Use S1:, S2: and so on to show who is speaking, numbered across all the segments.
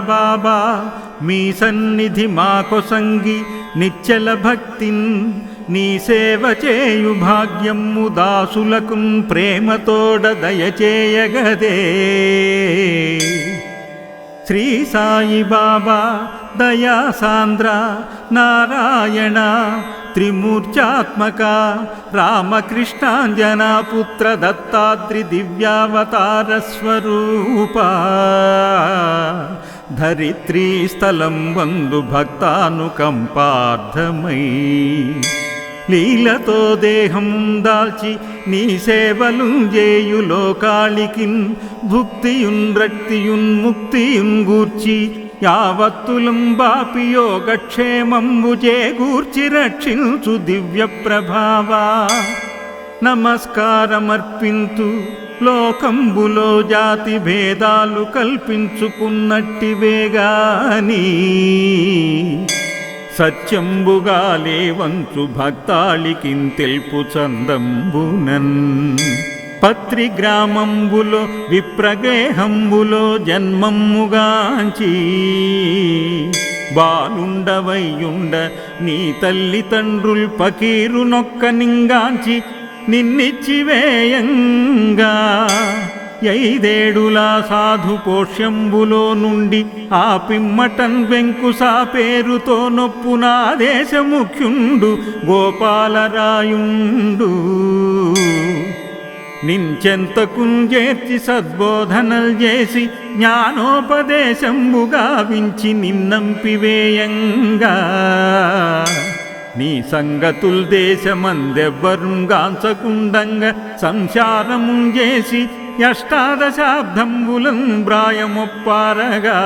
S1: బాబా మీ సన్నిధి మాకొసంగి నిచ్చల భక్తిన్ నీ సేవ చేయు భాగ్యము దాసులకు ప్రేమతోడ దయచేయగదే. శ్రీ సాయి బాబా దయా నారాయణ త్రిమూర్చాత్మక రామకృష్ణాంజనాపుత్ర దత్తాద్రి దివ్యావతార స్వరూపా. ధరిత్రీ స్థలం వందు భక్తానుకంపార్థమై లీలతో దేహం దాల్చి నీ సేవలు జేయు లోకాళికిన్ భుక్తియున్ రక్తియున్ ముక్తియున్ గూర్చి యావత్తులం బాపి యోగక్షేమంబు చేకూర్చి రక్షించు దివ్య ప్రభావా నమస్కారమర్పింతు లోకంబులో జాతి భేదాలు కల్పించుకున్నట్టివేగాని సత్యంబుగా లేవంచు భక్తాళికిన్ తెలుపు చందంబునన్. పత్రి గ్రామంబులో విప్రగేహంబులో జన్మమ్ముగాంచి బాలుండవయ్యుండ నీ తల్లి తండ్రుల్ పకీరు నొక్క నింగాంచి నిన్నిచ్చివేయంగా. ఐదేడులా సాధు పోష్యంబులో నుండి ఆ పిమ్మటన్ వెంకుసా పేరుతో నొప్పున దేశముఖ్యుండు గోపాలరాయుండు. నించెంతకుంజేర్చి సద్బోధనల్ చేసి జ్ఞానోపదేశంబుగా వించి నిన్నంపివేయంగా. నీ సంగతుల్ దేశమందెవ్వరుంగాంచకుండంగ సంసారము చేసి అష్టాదశాబ్దంబులం బ్రాయమొప్పారగా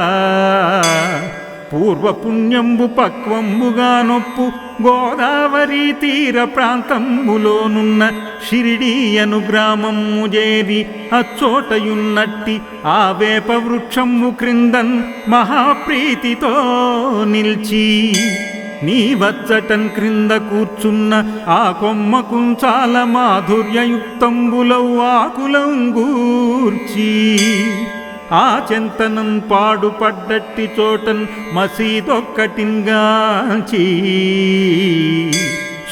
S1: పూర్వపుణ్యంబు పక్వంబుగా నొప్పు గోదావరి తీర ప్రాంతంబులోనున్న షిరిడీయను గ్రామము చేరి అచ్చోటయున్నట్టి ఆ వేప వృక్షము క్రిందన్ మహాప్రీతితో నిల్చి. నీ వచ్చటన్ క్రింద కూర్చున్న ఆ కొమ్మకు చాలా మాధుర్యయుక్తంబులవు ఆకులంగూర్చి ఆ చింతనం పాడుపడ్డట్టి చోటన్ మసీదొక్కటింగాచి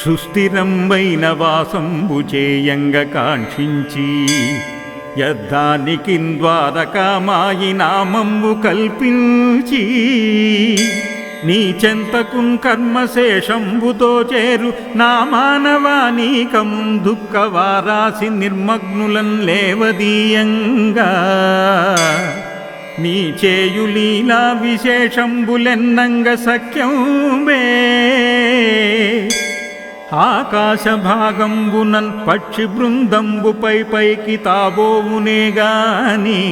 S1: సుస్థిరంబైన వాసంబు చేయంగ కాంక్షించి. యద్దానికి ద్వారకామాయి నామంబు కల్పించి. నీ చెంతకున్ కర్మశేషంబుతో చేరు. నా మానవానీకం దుఃఖవారాసి నిర్మగ్నులన్ లేవదీయంగా. నీ చేయులీలా విశేషంబులెన్నంగ సఖ్యంబే. ఆకాశ భాగంబునన్ పక్షి బృందంబుపై పైకి తాబోవునే గానీ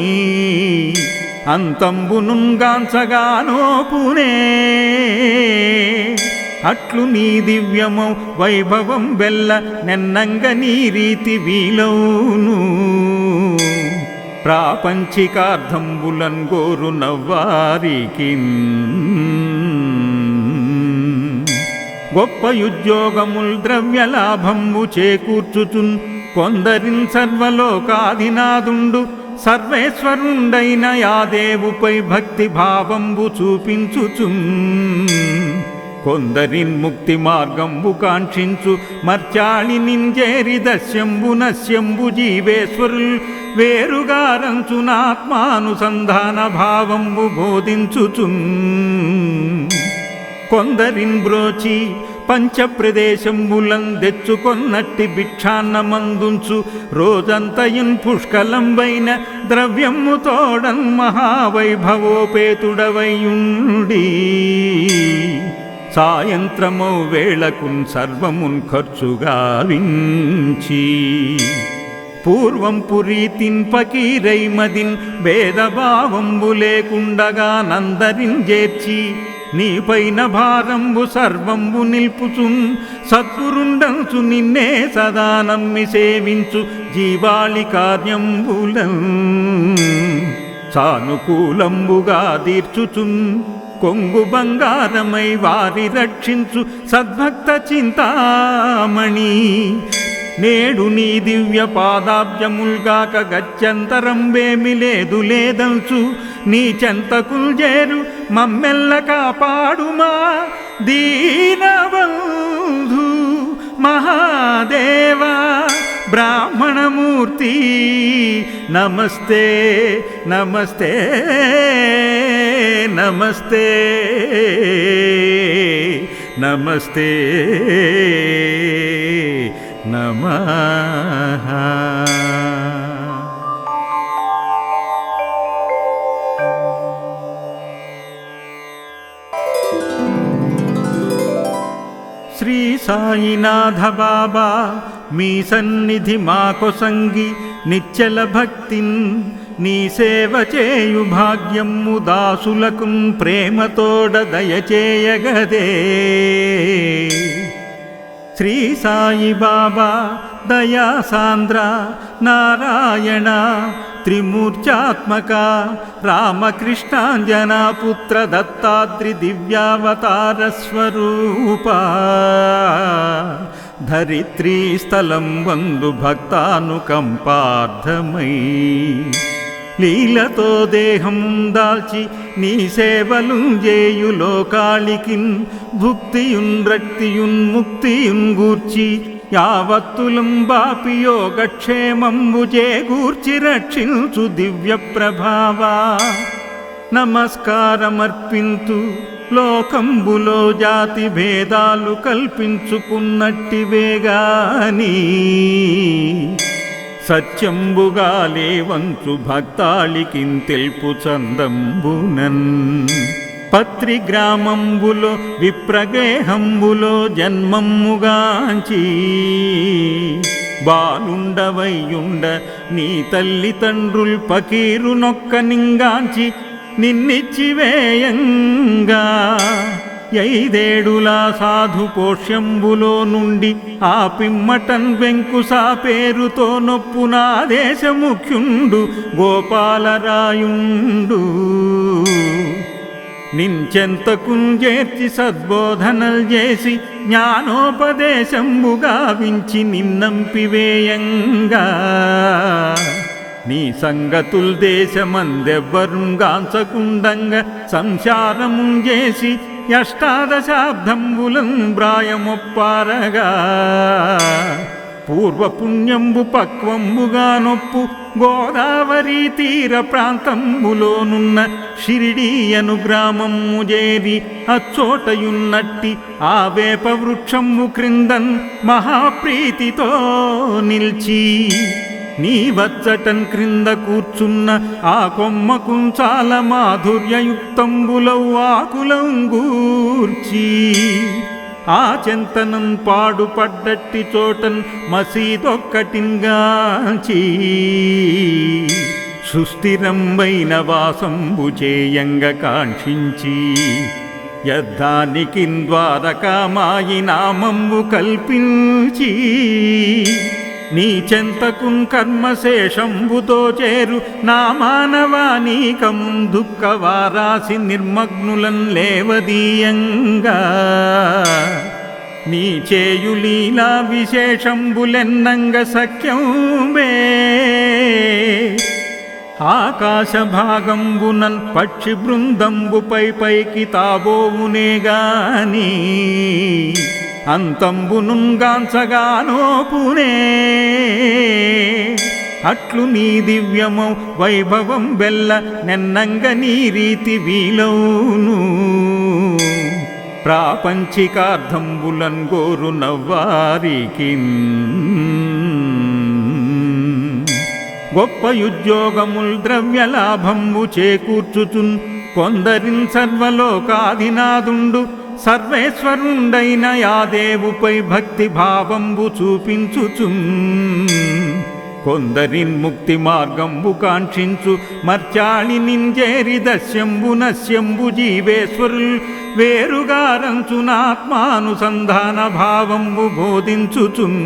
S1: అంతంబునుంగాంచగానోపునే అట్లు నీ దివ్యము వైభవం వెల్ల నెన్నంగ నీ రీతి వీలౌను. ప్రాపంచికార్థంబులన్ గోరు నవ్వారికి. గొప్ప ఉద్యోగముల్ ద్రవ్యలాభంబు చేకూర్చుచున్ కొందరిన్ సర్వలోకాధినాదుండు సర్వేశ్వరుండైన యాదేవుపై భక్తి భావంబు చూపించుచు. కొందరిన్ ముక్తి మార్గంబు కాంక్షించు మర్చాళి నింజేరి దశ్యంబు నశ్యంబు జీవేశ్వరుల్ వేరుగారంచునాత్మానుసంధాన భావంబు బోధించుచున్ కొందరిన్ బ్రోచి పంచప్రదేశంబులం తెచ్చుకొన్నట్టి భిక్షాన్నమందుంచు రోజంతయున్ పుష్కలంబైన ద్రవ్యము తోడన్ మహావైభవోపేతుడవయుండి. సాయంత్రమౌ వేళకున్ సర్వమున్ ఖర్చుగా వించి పూర్వం పురీతిన్ పకీరై మదిన్ భేదభావంబు లేకుండగా నందరిన్ చేర్చి నీపైన భారంబు సర్వంబు నిల్పుచున్ సద్గురుండంచు నిన్నే సదా నమ్మి సేవించు జీవాళి కార్యంబులం. సానుకూలంబుగా తీర్చుచున్ కొంగు బంగారమై వారి రక్షించు సద్భక్త చింతామణి. నేడు నీ దివ్య పాదాబ్జముల్గాక గత్యంతరంబేమి లేదు లేదంచు నీ చెంతకుల్ చేరు మమ్మెల్ల కాపాడుమా? దీనబంధు మహాదేవా బ్రాహ్మణమూర్తి నమస్తే నమస్తే నమస్తే నమస్తే నమ. సాయినాథ బాబా మీ సన్నిధి మాకు సంగి నిచ్చల భక్తిన్ నీ సేవ చేయు భాగ్యము దాసులకు ప్రేమతోడ దయచేయగదే. శ్రీ సాయి బాబా దయా సాంద్ర నారాయణ త్రిమూర్చాత్మక రామకృష్ణాంజనాపుత్ర దత్తాద్రి దివ్యావతారస్వరూప ధరిత్రీ స్థలం వందు భక్తానుకంపార్థమై. లీలతో దేహం దాల్చి నీ సేవలు చేయు లోకాళికిన్ భుక్తియున్ రక్తియున్ ముక్తియున్ గూర్చి యావత్తులం బాపి యోగక్షేమంబు చేకూర్చి రక్షించు దివ్య ప్రభావా నమస్కారమర్పింతు లోకంబులో జాతి భేదాలు కల్పించుకున్నట్టివేగాని సత్యంబుగా లేవంచు భక్తాళికిన్ తెలుపు చందంబునన్. పత్రి గ్రామంబులో విప్రగేహంబులో జన్మమ్ముగాంచి. బాలుండవయ్యుండ నీ తల్లి తండ్రుల్ పకీరు నొక్క నింగాంచి నిన్నిచ్చివేయంగా ఐదేడులా సాధు పోష్యంబులో నుండి ఆ పిమ్మటన్ వెంకుసా పేరుతో నొప్పునా దేశముఖ్యుండు గోపాలరాయుండు. నించెంతకుంజేర్చి సద్బోధనల్ చేసి జ్ఞానోపదేశంబుగా వించి నిన్నంపివేయంగా. నీ సంగతుల్ దేశమందెవ్వరుంగాంచకుండంగ సంసారము చేసి అష్టాదశాబ్దంబులం బ్రాయమొప్పారగా పూర్వపుణ్యంబు పక్వంబుగా నొప్పు గోదావరి తీర ప్రాంతంబులోనున్న షిరిడీయను గ్రామము చేరి అచ్చోటయున్నట్టి ఆ వేప వృక్షము క్రిందన్ మహాప్రీతితో నిల్చి. నీ వచ్చటన్ క్రింద కూర్చున్న ఆ కొమ్మ కుంచాల మాధుర్యయుక్తంబులౌ ఆకులంగూర్చి ఆ చెంతనం పాడుపడ్డట్టి చోటన్ మసీదొక్కటింగాచి సుస్థిరంబైన వాసంబు చేయంగ కాంక్షించి. యద్ధానికి ద్వారకామాయి నామంబు కల్పించి. నీ చెంతకున్ కర్మశేషంబుతో చేరు. నా మానవానీకం దుఃఖవారాసి నిర్మగ్నులన్ లేవదీయంగా. నీ చేయులీలా విశేషంబులెన్నంగ సఖ్యంబే. ఆకాశ భాగంబునన్ పక్షి బృందంబుపై పైకి తాబోవునే గానీ అంతంబునుంగాంచగానోపునే అట్లు నీ దివ్యమౌ వైభవం వెల్ల నెన్నంగ నీ రీతి వీలౌను. ప్రాపంచికార్థంబులన్ గోరు నవ్వారికి. గొప్ప ఉద్యోగముల్ ద్రవ్యలాభంబు చేకూర్చుచున్ కొందరిన్ సర్వలోకాధినాదుండు సర్వేశ్వరుండైన యాదేవుపై భక్తి భావంబు చూపించుచు. కొందరిన్ ముక్తి మార్గంబు కాంక్షించు మర్చాళి నింజేరి దశ్యంబు నశ్యంబు జీవేశ్వరుల్ వేరుగారంచునాత్మానుసంధాన భావంబు బోధించుచున్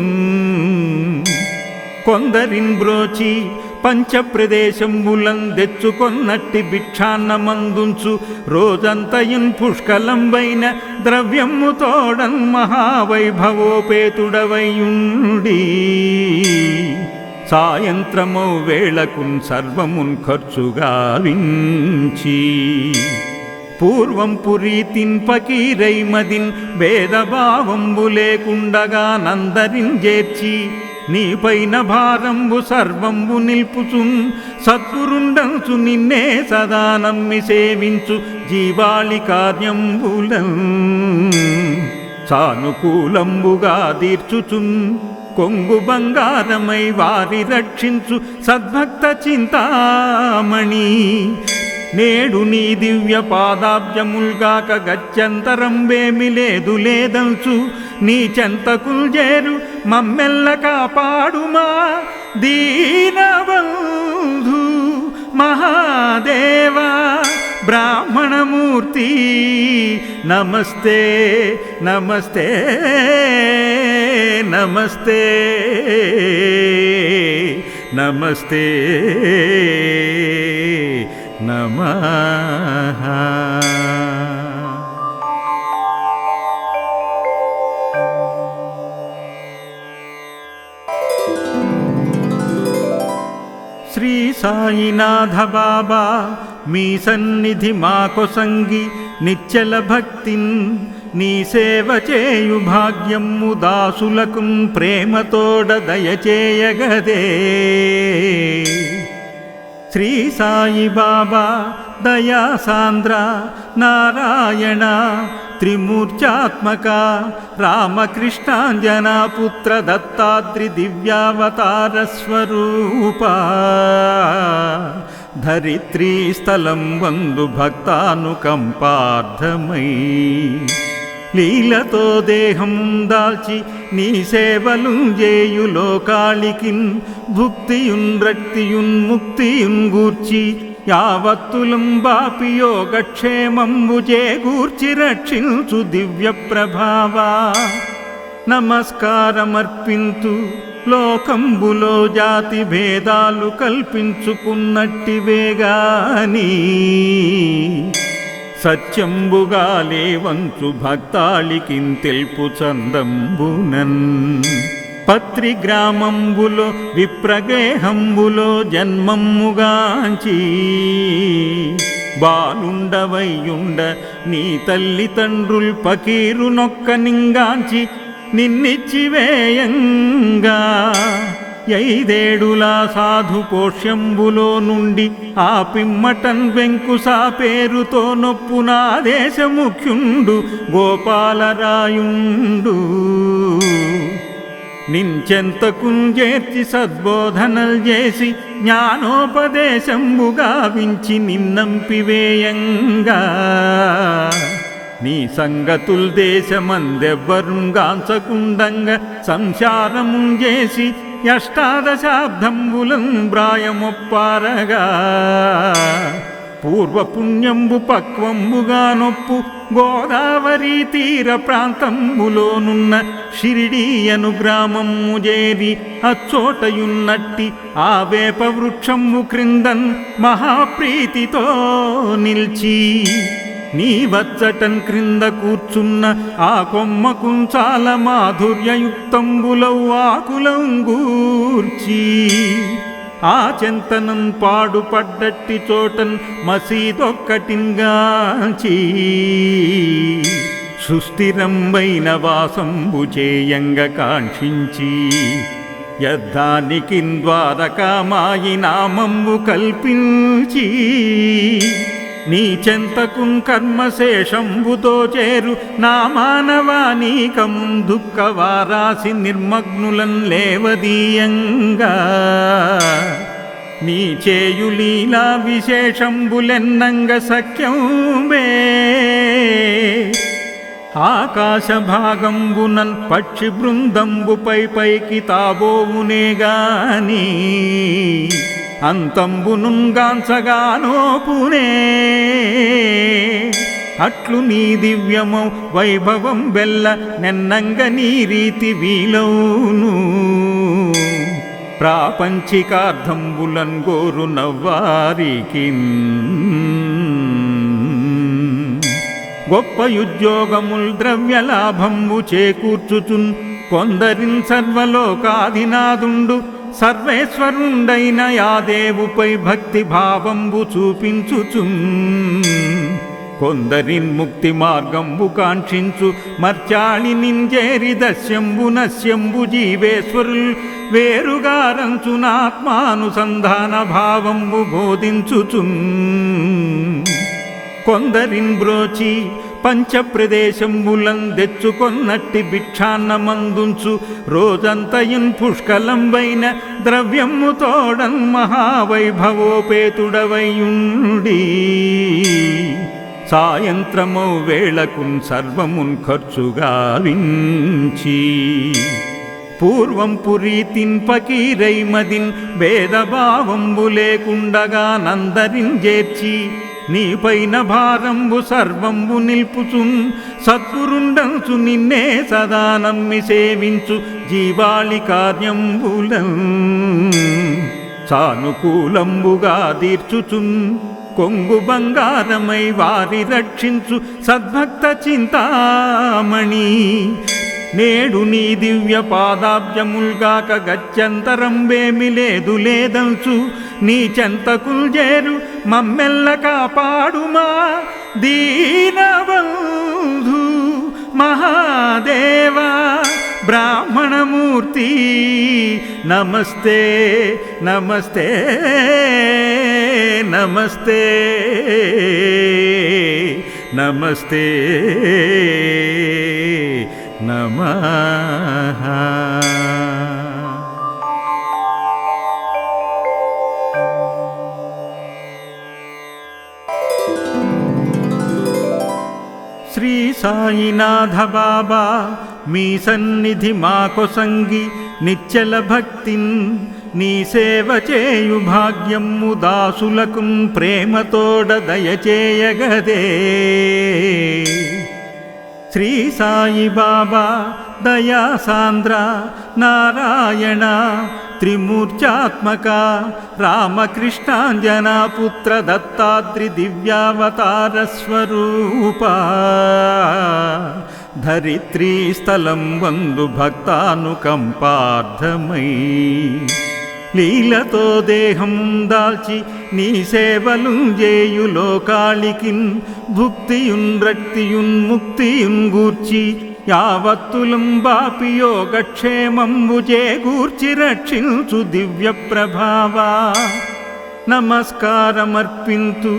S1: కొందరిన్ బ్రోచి పంచప్రదేశంబులం తెచ్చుకొన్నట్టి భిక్షాన్నమందుంచు రోజంతయున్ పుష్కలంబైన ద్రవ్యము తోడన్ మహావైభవోపేతుడవయుండి. సాయంత్రమౌ వేళకున్ సర్వమున్ ఖర్చుగా వించి పూర్వం పురీతిన్ పకీరై మదిన్ భేదభావంబు లేకుండగా నందరిన్ చేర్చి నీపైన భారంబు సర్వంబు నిల్పుచు సద్గురుండంచు నిన్నే సదా నమ్మి సేవించు జీవాళి కార్యంబులం. సానుకూలంబుగా తీర్చుచున్ కొంగు బంగారమై వారి రక్షించు సద్భక్త చింతామణి. నేడు నీ దివ్య పాదాబ్జముల్గాక గత్యంతరంబేమి లేదు లేదంచు నీ చెంతకుల్ చేరు మమ్మెల్ల కాపాడుమా. దీనబంధు మహాదేవా బ్రాహ్మణమూర్తి నమస్తే నమస్తే నమస్తే నమస్తే. నమ. శ్రీ సాయినాథ బాబా మీ సన్నిధి మాకు సంగి నిచ్చల భక్తిన్ నీ సేవ చేయు భాగ్యము దాసులకు ప్రేమతోడ దయచేయగదే. శ్రీ సాయి బాబా దయా సాంద్ర నారాయణ త్రిమూర్చాత్మక రామకృష్ణాంజనా పుత్ర దత్తాద్రి దివ్యావతార స్వరూప. ధరిత్రీ స్థలం వందు భక్తానుకంపార్థమై. లీలతో దేహం దాల్చి నీ సేవలు చేయు లోకాళికిన్ భుక్తియున్ రక్తియున్ ముక్తియున్ గూర్చి యావత్తులం బాపి యోగక్షేమంబు చేకూర్చి రక్షించు దివ్య ప్రభావా. నమస్కారమర్పింతు లోకంబులో జాతి భేదాలు కల్పించుకున్నట్టివేగాని సత్యంబుగా లేవంచు భక్తాళికిన్ తెలుపు చందంబునన్. పత్రి గ్రామంబులో విప్రగేహంబులో జన్మమ్ముగాంచి బాలుండవయ్యుండ నీ తల్లి తండ్రుల్ పకీరు నొక్క నింగాంచి. నిన్నిచ్చివేయంగా. ఐదేడులా సాధు పోష్యంబులో నుండి ఆ పిమ్మటన్ వెంకుసా పేరుతో నొప్పున దేశముఖ్యుండు గోపాలరాయుండు. నించెంతకుంజేర్చి సద్బోధనల్ చేసి జ్ఞానోపదేశంబుగా వించి నిన్నంపివేయంగా. నీ సంగతుల్ దేశమందెవ్వరుంగాంచకుండంగా సంసారము చేసి అష్టాదశాబ్దంబులం బ్రాయమొప్పారగా పూర్వపుణ్యంబు పక్వంబుగా నొప్పు గోదావరి తీర ప్రాంతంబులోనున్న షిరిడీయను గ్రామము చేరి అచ్చోటయున్నట్టి ఆ వేప వృక్షము క్రిందన్ మహాప్రీతితో నిల్చి. నీ వచ్చటన్ క్రింద కూర్చున్న ఆ కొమ్మ కుంచాల మాధుర్యయుక్తంబులౌ ఆకులంగూర్చి ఆ చింతనం పాడుపడ్డట్టి చోటన్ మసీదొక్కటింగాచి సుస్థిరంబైన వాసంబు చేయంగ కాంక్షించి. యద్ధానికి ద్వారకామాయి నామంబు కల్పించి. నీ చెంతకున్ కర్మశేషంబుతో చేరు. నా మానవానీకం దుఃఖ వారాసి నిర్మగ్నులన్ లేవదీయంగా. నీ చేయులీలా విశేషంబులెన్నంగ సఖ్యంబే. ఆకాశ భాగంబునన్ పక్షి బృందంబుపై పైకి తాబోవునే గాని అంతంబునుంగాంచగానోపునే అట్లు నీ దివ్యమౌ వైభవం వెల్ల నెన్నంగ నీ రీతి వీలౌను. ప్రాపంచికార్థంబులన్ గోరు నవ్వారికి గొప్ప ఉద్యోగముల్ ద్రవ్యలాభంబు చేకూర్చుచున్. కొందరిన్ సర్వలోకాదినాదుండు సర్వేశ్వరుండైన యాదేవుపై భక్తి భావంబు చూపించుచున్. కొందరిన్ ముక్తి మార్గంబు కాంక్షించు మర్చాళి నింజేరి దశ్యంబు నశ్యంబు జీవేశ్వరుల్ వేరుగారంచునాత్మానుసంధాన భావంబు బోధించుచున్. కొందరిన్ బ్రోచి పంచప్రదేశంబులం తెచ్చుకొన్నట్టి భిక్షాన్నమందుంచు రోజంతయున్ పుష్కలంబైన ద్రవ్యము తోడన్ మహావైభవోపేతుడవయుండి. సాయంత్రమౌ వేళకున్ సర్వమున్ ఖర్చుగా వించి పూర్వం పురీతిన్ పకీరై మదిన్ భేదభావంబు లేకుండగా నందరిన్ చేర్చి నీపైన భారంబు సర్వంబు నిల్పుచున్ సద్గురుండంచు నిన్నే సదా నమ్మి సేవించు జీవాళి కార్యంబులం. సానుకూలంబుగా తీర్చుచున్ కొంగు బంగారమై వారి రక్షించు సద్భక్త చింతామణి. నేడు నీ దివ్య పాదాబ్జముల్గాక గత్యంతరంబేమి లేదు లేదంచు నీ చెంతకుల్ చేరు మమ్మెల్ల కాపాడుమా. దీనబంధు మహాదేవా బ్రాహ్మణమూర్తి నమస్తే నమస్తే నమస్తే నమస్తే. నమ. శ్రీ సాయినాథ బాబా మీ సన్నిధి మాకు సంగి నిచ్చల భక్తిన్ నీ సేవ చేయు భాగ్యము దాసులకు ప్రేమతోడ దయచేయగదే. శ్రీ సాయి బాబా దయా సాంద్ర నారాయణ త్రిమూర్చాత్మక రామకృష్ణాంజనా పుత్ర దత్తాద్రి దివ్యావతార స్వరూప. ధరిత్రీ స్థలం వందు భక్తానుకంపార్థమై. లీలతో దేహం దాల్చి నీ సేవలు చేయు లోకాళికిన్ భుక్తియున్ రక్తియున్ ముక్తియున్ గూర్చి యావత్తులం బాపి యోగక్షేమంబు చేకూర్చి రక్షించు దివ్య ప్రభావా నమస్కారమర్పింతు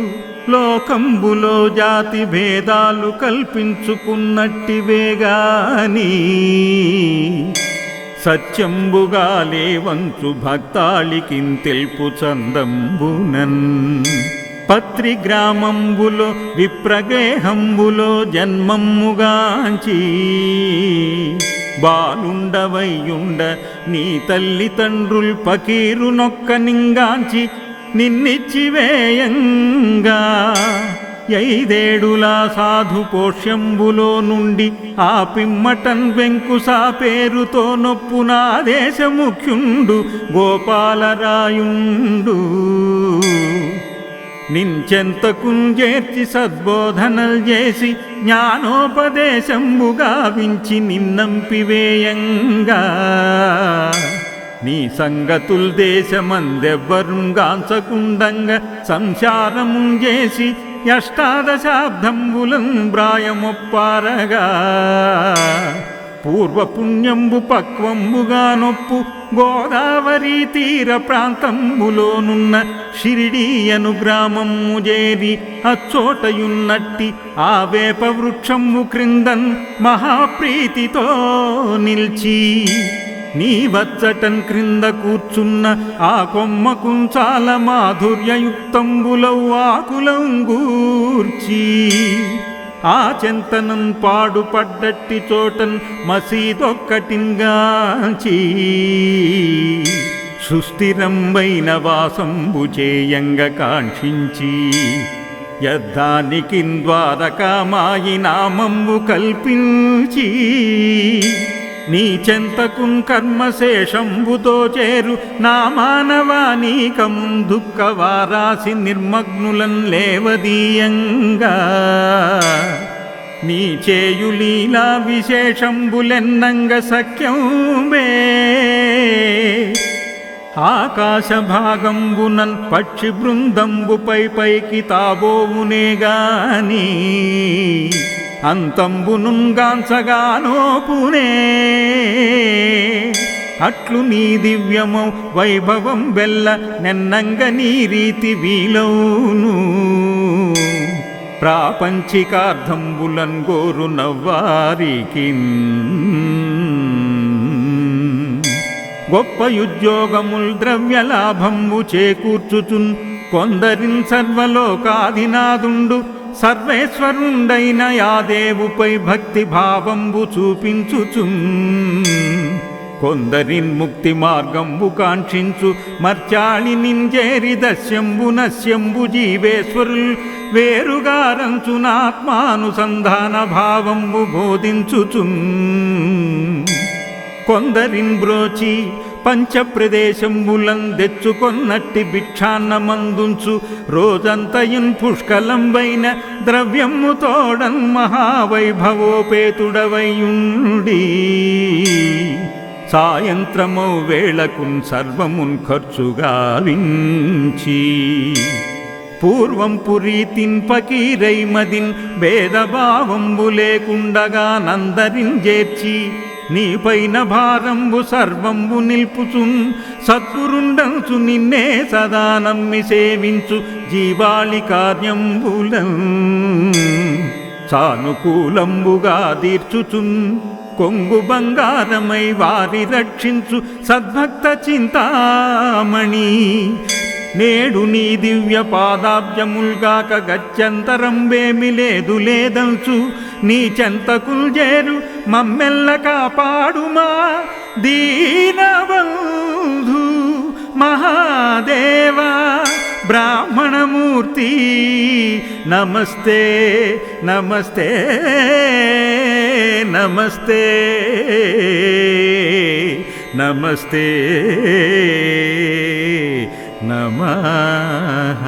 S1: లోకంబులో జాతి భేదాలు కల్పించుకున్నట్టివేగానీ సత్యంబుగా లేవంచు భక్తాళికిన్ తెలుపు చందంబునన్. పత్రి గ్రామంబులో విప్రగేహంబులో జన్మమ్ముగాంచి బాలుండవయ్యుండ నీ తల్లి తండ్రుల్ పకీరు నొక్క నింగాంచి నిన్నిచ్చివేయంగా. ఐదేడులా సాధు పోష్యంబులో నుండి ఆ పిమ్మటన్ వెంకుసా పేరుతో నొప్పునా దేశముఖ్యుండు గోపాలరాయుండు. నించెంతకుంజేర్చి సద్బోధనల్ చేసి జ్ఞానోపదేశంబుగా వించి నిన్నంపివేయంగా. నీ సంగతుల్ దేశమందెవ్వరుంగాంచకుండంగా సంసారము చేసి అష్టాదశాబ్దంబులం బ్రాయమొప్పారగా పూర్వపుణ్యంబు పక్వంబుగా నొప్పు గోదావరి తీర ప్రాంతంబులోనున్న షిరిడీయను గ్రామము చేరి అచ్చోటయున్నట్టి ఆ వేప వృక్షము క్రిందన్ మహాప్రీతితో నిల్చి. నీ వచ్చటన్ క్రింద కూర్చున్న ఆ కొమ్మకు చాలా మాధుర్యయుక్తంబులౌ ఆకులంగూర్చి ఆ చింతనం పాడుపడ్డట్టి చోటన్ మసీదొక్కటింగాచి సుస్థిరంబైన వాసంబు చేయంగ కాంక్షించి. యద్దానికి ద్వారకామాయి నామంబు కల్పించి. నీ చెంతకున్ కర్మశేషంబుతో చేరు. నా మానవానీకం దుఃఖవారాసి నిర్మగ్నులం లేవదీయంగా. నీ చేయులీలా విశేషంబులెన్నంగ సఖ్యంబే. ఆకాశ భాగంబునన్ పక్షి బృందంబుపై పైకి తాబోవునే గానీ అంతంబునుంగాంచగానోపునే అట్లు నీ దివ్యమౌ వైభవం వెల్ల నెన్నంగ నీ రీతి వీలౌను. ప్రాపంచికార్థంబులన్ గోరు నవ్వారికి గొప్ప ఉద్యోగముల్ ద్రవ్యలాభంబు చేకూర్చుచున్ కొందరిన్ సర్వలోకాధినాదుండు సర్వేశ్వరుండైన యాదేవుపై భక్తి భావంబు చూపించుచు. కొందరిన్ ముక్తి మార్గంబు కాంక్షించు మర్చాళి నింజేరి దశ్యంబు నశ్యంబు జీవేశ్వరుల్ వేరుగారంచునాత్మానుసంధాన భావంబు బోధించుచున్ కొందరిన్ బ్రోచి పంచప్రదేశంబులం తెచ్చుకొన్నట్టి భిక్షాన్నమందుంచు రోజంతయున్ పుష్కలంబైన ద్రవ్యము తోడన్ మహావైభవోపేతుడవయుండి. సాయంత్రమౌ వేళకున్ సర్వమున్ ఖర్చుగా వించి పూర్వం పురీతిన్ పకీరై మదిన్ భేదభావంబు లేకుండగా నందరిన్ చేర్చి నీపైన భారంబు సర్వంబు నిల్పుచున్ సద్గురుండంచు నిన్నే సదా నమ్మి సేవించు జీవాళి కార్యంబులం సానుకూలంబుగా తీర్చుచున్ కొంగు బంగారమై వారి రక్షించు సద్భక్త చింతామణి. నేడు నీ దివ్య పాదాబ్జముల్గాక గత్యంతరంబేమి లేదు లేదంచు నీ చెంతకుల్ చేరు మమ్మెల్ల కాపాడుమా. దీనబంధు మహాదేవా బ్రాహ్మణమూర్తి నమస్తే నమస్తే నమస్తే నమస్తే. नमः।